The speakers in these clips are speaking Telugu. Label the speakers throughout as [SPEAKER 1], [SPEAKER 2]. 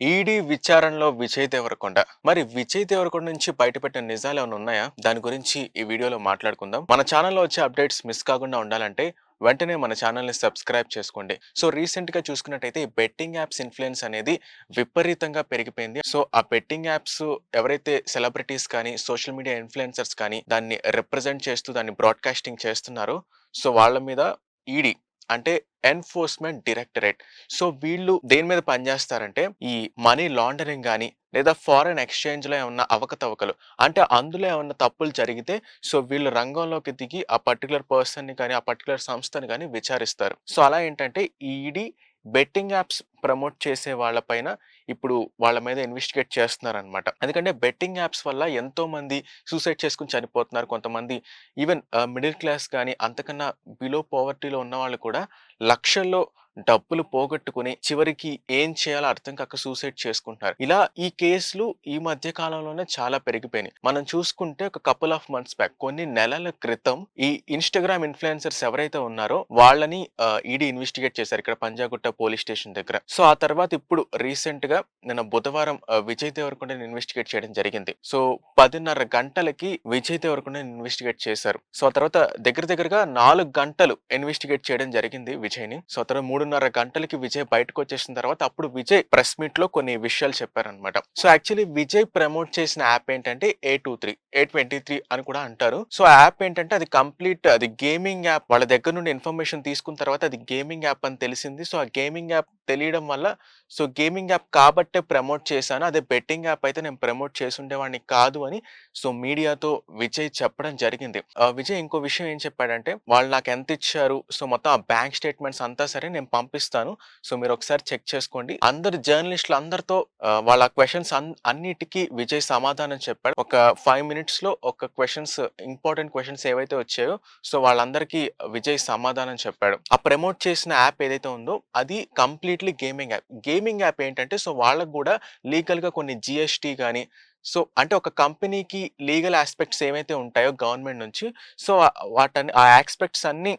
[SPEAKER 1] ఈడీ విచారణలో విజయ్ దేవరకొండ. మరి విజయ్ దేవరకొండ నుంచి బయటపెట్టిన నిజాలు ఏమైనా ఉన్నాయా? దాని గురించి ఈ వీడియోలో మాట్లాడుకుందాం. మన ఛానల్లో వచ్చే అప్డేట్స్ మిస్ కాకుండా ఉండాలంటే వెంటనే మన ఛానల్ని సబ్స్క్రైబ్ చేసుకోండి. సో రీసెంట్గా చూసుకున్నట్టయితే ఈ బెట్టింగ్ యాప్స్ ఇన్ఫ్లుయెన్స్ అనేది విపరీతంగా పెరిగిపోయింది. సో ఆ బెట్టింగ్ యాప్స్ ఎవరైతే సెలబ్రిటీస్ కానీ సోషల్ మీడియా ఇన్ఫ్లుయెన్సర్స్ కానీ దాన్ని రిప్రజెంట్ చేస్తూ దాన్ని బ్రాడ్కాస్టింగ్ చేస్తున్నారో సో వాళ్ళ మీద ఈడీ అంటే ఎన్ఫోర్స్మెంట్ డైరెక్టరేట్. సో వీళ్ళు దేని మీద పనిచేస్తారంటే ఈ మనీ లాండరింగ్ కానీ లేదా ఫారెన్ ఎక్స్చేంజ్లో ఏమన్నా అవకతవకలు. అంటే అందులో ఏమన్నా తప్పులు జరిగితే సో వీళ్ళు రంగంలోకి దిగి ఆ పర్టికులర్ పర్సన్ని కానీ ఆ పర్టికులర్ సంస్థని కానీ విచారిస్తారు. సో అలా ఏంటంటే ఈడీ బెట్టింగ్ యాప్స్ ప్రమోట్ చేసే వాళ్ళపైన ఇప్పుడు వాళ్ళ మీద ఇన్వెస్టిగేట్ చేస్తున్నారు అనమాట ఎందుకంటే బెట్టింగ్ యాప్స్ వల్ల ఎంతో మంది సూసైడ్ చేసుకుని చనిపోతున్నారు. కొంతమంది ఈవెన్ మిడిల్ క్లాస్ కానీ అంతకన్నా బిలో పవర్టీలో ఉన్న వాళ్ళు కూడా లక్షల్లో డబ్బులు పోగొట్టుకుని చివరికి ఏం చేయాలో అర్థం కాక సూసైడ్ చేసుకుంటున్నారు. ఇలా ఈ కేసులు ఈ మధ్య కాలంలోనే చాలా పెరిగిపోయినాయి. మనం చూసుకుంటే ఒక కపుల్ ఆఫ్ మంత్స్ బ్యాక్ కొన్ని నెలల క్రితం ఈ ఇన్స్టాగ్రామ్ ఇన్ఫ్లుయెన్సర్స్ ఎవరైతే ఉన్నారో వాళ్ళని ఈడీ ఇన్వెస్టిగేట్ చేశారు. ఇక్కడ పంజాగుట్ట పోలీస్ స్టేషన్ దగ్గర. సో ఆ తర్వాత ఇప్పుడు రీసెంట్గా నిన్న బుధవారం విజయ్ దేవరకొండని ఇన్వెస్టిగేట్ చేయడం జరిగింది. సో పదిన్నర గంటలకి విజయ్ దేవరకొండని ఇన్వెస్టిగేట్ చేశారు. సో ఆ తర్వాత దగ్గర దగ్గరగా నాలుగు గంటలు ఇన్వెస్టిగేట్ చేయడం జరిగింది విజయ్ని సో తర్వాత మూడు మూడున్నర గంటలకి విజయ్ బయటకు వచ్చేసిన తర్వాత అప్పుడు విజయ్ ప్రెస్ మీట్లో కొన్ని విషయాలు చెప్పారనమాట సో యాక్చువల్లీ విజయ్ ప్రమోట్ చేసిన యాప్ ఏంటంటే A two three A twenty three అని కూడా అంటారు. సో యాప్ ఏంటంటే అది కంప్లీట్ అది గేమింగ్ యాప్ వాళ్ళ దగ్గర నుండి ఇన్ఫర్మేషన్ తీసుకున్న తర్వాత అది గేమింగ్ యాప్ అని తెలిసింది. సో ఆ గేమింగ్ యాప్ తెలియడం వల్ల సో గేమింగ్ యాప్ కాబట్టే ప్రమోట్ చేశాను. అదే బెట్టింగ్ యాప్ అయితే నేను ప్రమోట్ చేసుండేవాడిని కాదు అని సో మీడియాతో విజయ్ చెప్పడం జరిగింది. విజయ్ ఇంకో విషయం ఏం చెప్పాడంటే వాళ్ళు నాకు ఎంత ఇచ్చారు? సో మొత్తం ఆ బ్యాంక్ స్టేట్మెంట్స్ అంతా సరే నేను పంపిస్తాను. సో మీరు ఒకసారి చెక్ చేసుకోండి. అందరు జర్నలిస్టులు అందరితో ఆ, వాళ్ళ క్వశ్చన్స్ అన్నిటికీ విజయ్ సమాధానం చెప్పాడు. ఒక ఫైవ్ మినిట్స్లో ఒక క్వశ్చన్స్ ఇంపార్టెంట్ క్వశ్చన్స్ ఏవైతే వచ్చాయో సో వాళ్ళందరికీ విజయ్ సమాధానం చెప్పాడు. ఆ ప్రమోట్ చేసిన యాప్ ఏదైతే ఉందో అది completely gaming app. Gaming app ఏంటంటే సో వాళ్ళకు కూడా లీగల్గా కొన్ని జిఎస్టీ కానీ సో అంటే ఒక కంపెనీకి లీగల్ ఆస్పెక్ట్స్ ఏవైతే ఉంటాయో గవర్నమెంట్ నుంచి సో వాటన్ని ఆ ఆస్పెక్ట్స్ అన్ని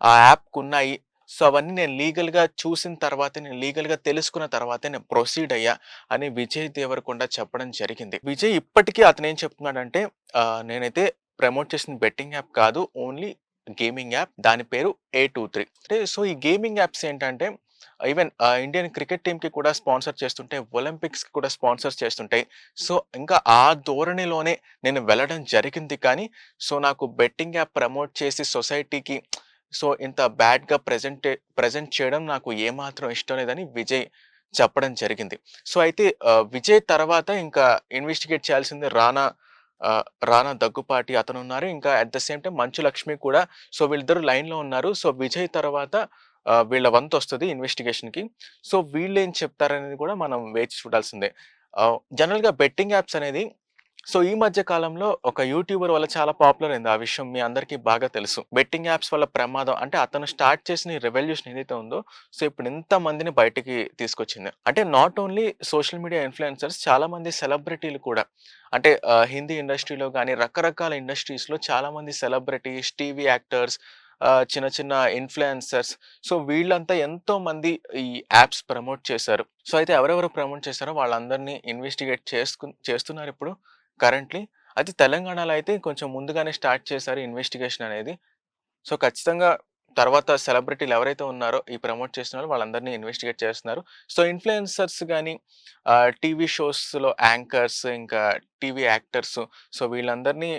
[SPEAKER 1] ఆ యాప్కు ఉన్నాయి సో అవన్నీ నేను లీగల్గా చూసిన తర్వాత నేను లీగల్గా తెలుసుకున్న తర్వాతే నేను ప్రొసీడ్ అయ్యా అని విజయ్ దేవరకొండ చెప్పడం జరిగింది. విజయ్ ఇప్పటికీ అతను ఏం చెప్తున్నాడంటే నేనైతే ప్రమోట్ చేసిన బెట్టింగ్ యాప్ కాదు ఓన్లీ గేమింగ్ యాప్. దాని పేరు ఏ టూ త్రీ అంటే సో ఈ గేమింగ్ యాప్స్ ఏంటంటే ఈవెన్ ఇండియన్ క్రికెట్ టీంకి కూడా స్పాన్సర్ చేస్తుంటే ఒలింపిక్స్కి కూడా స్పాన్సర్ చేస్తుంటాయి. సో ఇంకా ఆ ధోరణిలోనే నేను వెళ్ళడం జరిగింది కానీ సో నాకు బెట్టింగ్ యాప్ ప్రమోట్ చేసి సొసైటీకి సో ఇంత బ్యాడ్గా ప్రజెంట్ ప్రెజెంట్ ప్రెజెంట్ చేయడం నాకు ఏమాత్రం ఇష్టం లేదని విజయ్ చెప్పడం జరిగింది. సో అయితే విజయ్ తర్వాత ఇంకా ఇన్వెస్టిగేట్ చేయాల్సింది రానా రానా దగ్గుపాటి అతను ఉన్నారు. ఇంకా at the same time Manchu Lakshmi కూడా సో వీళ్ళిద్దరు లైన్లో ఉన్నారు. సో విజయ్ తర్వాత వీళ్ళ వంతు వస్తుంది ఇన్వెస్టిగేషన్కి. సో వీళ్ళు ఏం చెప్తారనేది కూడా మనం వేచి చూడాల్సిందే. జనరల్గా బెట్టింగ్ యాప్స్ అనేది సో ఈ మధ్య కాలంలో ఒక యూట్యూబర్ వల్ల చాలా పాపులర్ అయింది. ఆ విషయం మీ అందరికీ బాగా తెలుసు. బెట్టింగ్ యాప్స్ వల్ల ప్రమాదం అంటే అతను స్టార్ట్ చేసిన రెవల్యూషన్ ఏదైతే ఉందో సో ఇప్పుడు ఇంత మందిని బయటికి తీసుకొచ్చింది. అంటే not only social media influencers చాలా మంది సెలబ్రిటీలు కూడా. అంటే హిందీ ఇండస్ట్రీలో కానీ రకరకాల ఇండస్ట్రీస్లో చాలా మంది సెలబ్రిటీస్ టీవీ యాక్టర్స్ చిన్న చిన్న ఇన్ఫ్లుయెన్సర్స్. సో వీళ్ళంతా ఎంతో మంది ఈ యాప్స్ ప్రమోట్ చేశారు. సో అయితే ఎవరెవరు ప్రమోట్ చేశారో వాళ్ళందరినీ ఇన్వెస్టిగేట్ చేసుకు చేస్తున్నారు ఇప్పుడు. కరెంట్లీ అది తెలంగాణలో అయితే కొంచెం ముందుగానే స్టార్ట్ చేశారు ఇన్వెస్టిగేషన్ అనేది. సో ఖచ్చితంగా తర్వాత సెలబ్రిటీలు ఎవరైతే ఉన్నారో ఈ ప్రమోట్ చేస్తున్నారో వాళ్ళందరినీ ఇన్వెస్టిగేట్ చేస్తున్నారు. సో ఇన్ఫ్లుయెన్సర్స్ కానీ టీవీ షోస్లో యాంకర్స్ ఇంకా టీవీ యాక్టర్స్ సో వీళ్ళందరినీ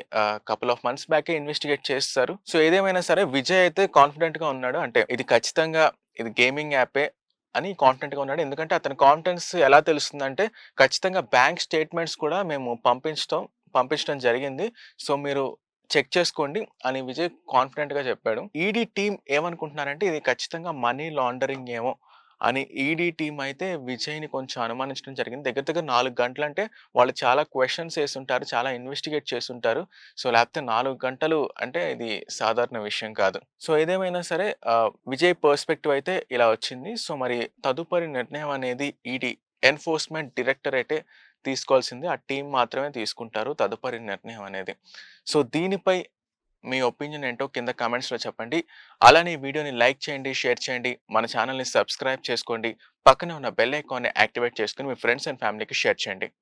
[SPEAKER 1] కపుల్ ఆఫ్ మంత్స్ బ్యాకే ఇన్వెస్టిగేట్ చేస్తారు. సో ఏదేమైనా సరే విజయ్ అయితే కాన్ఫిడెంట్గా ఉన్నాడు. అంటే ఇది ఖచ్చితంగా ఇది గేమింగ్ యాపే అని కాంటెంట్గా ఉన్నాడు. ఎందుకంటే అతని కాన్ఫిడెన్స్ ఎలా తెలుస్తుందంటే ఖచ్చితంగా బ్యాంక్ స్టేట్మెంట్స్ కూడా మేము పంపించడం పంపించడం జరిగింది. సో మీరు చెక్ చేసుకోండి అని విజయ్ కాన్ఫిడెంట్గా చెప్పాడు. ఈడీ టీం ఏమనుకుంటున్నారంటే ఇది ఖచ్చితంగా మనీ లాండరింగ్ ఏమో. అని ఈడీ టీం అయితే విజయ్ని కొంచెం అనుమానించడం జరిగింది. దగ్గర దగ్గర నాలుగు గంటలు అంటే వాళ్ళు చాలా క్వశ్చన్స్ వేస్తుంటారు చాలా ఇన్వెస్టిగేట్ చేస్తుంటారు. సో లేకపోతే నాలుగు గంటలు అంటే ఇది సాధారణ విషయం కాదు. సో ఏదేమైనా సరే విజయ్ పర్స్పెక్టివ్ అయితే ఇలా వచ్చింది. సో మరి తదుపరి నిర్ణయం అనేది ఈడీ ఎన్ఫోర్స్మెంట్ డైరెక్టరేటే తీసుకోవాల్సింది. ఆ టీం మాత్రమే తీసుకుంటారు తదుపరి నిర్ణయం అనేది. సో దీనిపై మీ ఒపీనియన్ ఏంటో కింద కామెంట్స్లో చెప్పండి. అలానే ఈ వీడియోని లైక్ చేయండి షేర్ చేయండి మన ఛానల్ని సబ్స్క్రైబ్ చేసుకోండి. పక్కనే ఉన్న బెల్ ఐకాన్ని యాక్టివేట్ చేసుకుని మీ ఫ్రెండ్స్ అండ్ ఫ్యామిలీకి షేర్ చేయండి.